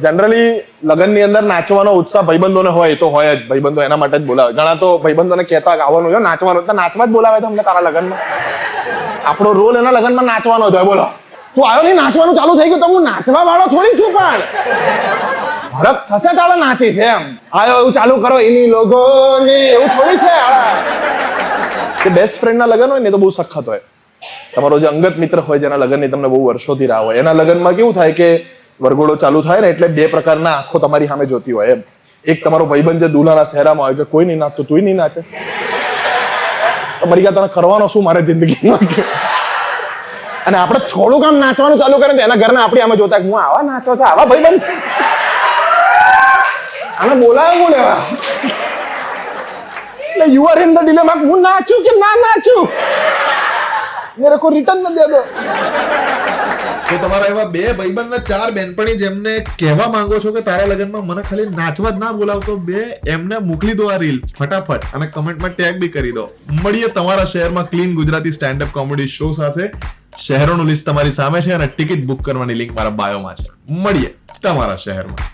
Generally લગ્નની અંદર નાચવાનો ઉત્સાહ ભાઈબંધોને હોય તો હોય જ. ભાઈબંધો એના માટે જ બોલાવે. ઘણા તો ભાઈબંધોને કહેતા આવવાનું છે નાચવાનું તો નાચવા જ બોલાવે તમને તારા લગ્નમાં. આપણો રોલ એના લગ્નમાં નાચવાનો જ હોય. બોલો. તું આવ્યો નહીં? નાચવાનું ચાલુ થઈ ગયું તો હું નાચવા વાળો થોડી છું પણ. ભરત થશે તાળે નાચી છે એમ. આવ્યો એવું ચાલુ કરો. એની લોકો ને એવું થોડી છે. કે બેસ્ટ ફ્રેન્ડના લગ્ન હોય ને તો બહુ સખત હોય. તમારો જે અંગત મિત્ર હોય જેના લગ્નની તમને બહુ વર્ષોથી રાહ હોય. એના લગ્નમાં કેવું થાય કે વરઘોડો ચાલુ થાય ને એટલે બે પ્રકારના આંખો તમારી સામે જોતી હોય એમ. એક તમારો ભાઈબંધ જે દુલાના શહેરામાં હોય કે કોઈ નહીં નાચતું તું નહીં નાચે. તમારી તને કરવાનો શું મારે જિંદગીમાં અને આપણે થોડું કામ નાચવાનું ચાલુ કરે એના ઘરના આપણી આમે જોતા હું આવા નાચો છો, આવા ભાઈબંધ છે. આને બોલાવે લેવા? એટલે you are in the dilemma હું નાચું કે ના નાચું? મેરે કો રિટર્ન ન દે દો. તો તમારા એવા બે ભાઈબંધ ને ચાર બેનપણી જેમને કહેવા માંગો છો કે તારા લગ્નમાં મને ખાલી નાચવા જ ના બોલાવતો બે એમને મોકલી દો આ રીલ ફટાફટ. અને કમેન્ટમાં ટેગ બી કરી દો. મળીએ તમારા શહેરમાં clean Gujarati stand up comedy show સાથે. શહેરોનું લિસ્ટ તમારી સામે છે અને ટિકિટ બુક કરવાની લિંક મારા બાયોમાં છે. મળીએ તમારા શહેરમાં.